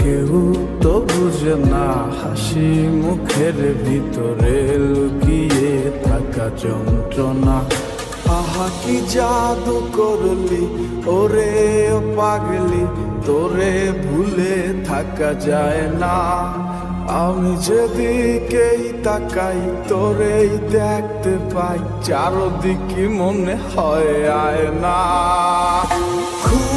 কেউ তো বুঝে না, হাসি মুখের ভিতরে লুকিয়ে থাকা যন্ত্রণা। আহা, কি জাদু করলি, ওরে পাগলি, তোরে ভুলে থাকা যায় না। আমি যেদিকেই তাকাই, তোরেই দেখতে পাই, চারদিকে মনে হয় আয় না খুব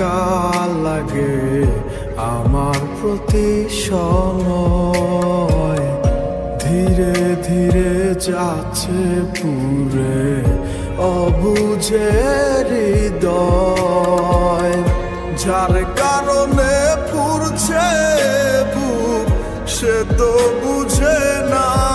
একা লাগে আমার প্রতি সময়। ধীরে ধীরে যাচ্ছে পুরে অবুঝে হৃদয়। যার কারণে পুরছে বুক, সে তো বুঝে না।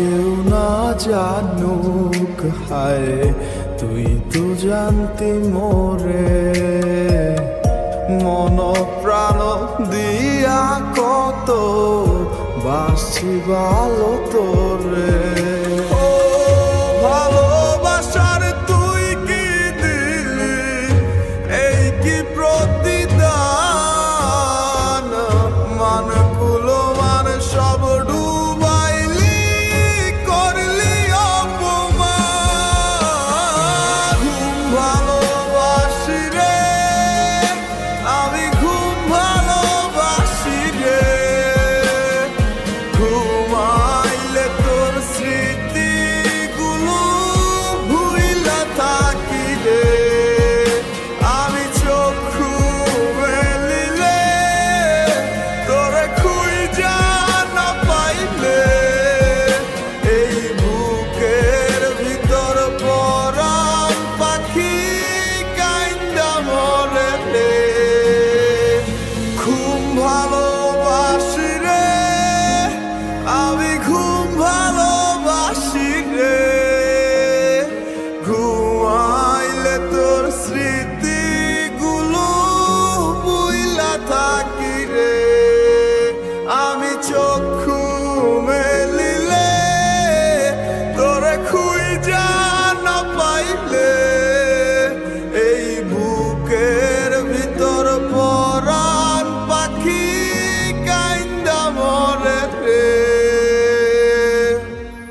কেউ না জানুক, হায়, তুই তো জানতি মোরে। মন প্রাণ দিয়া কত বাসি ভালো তোরে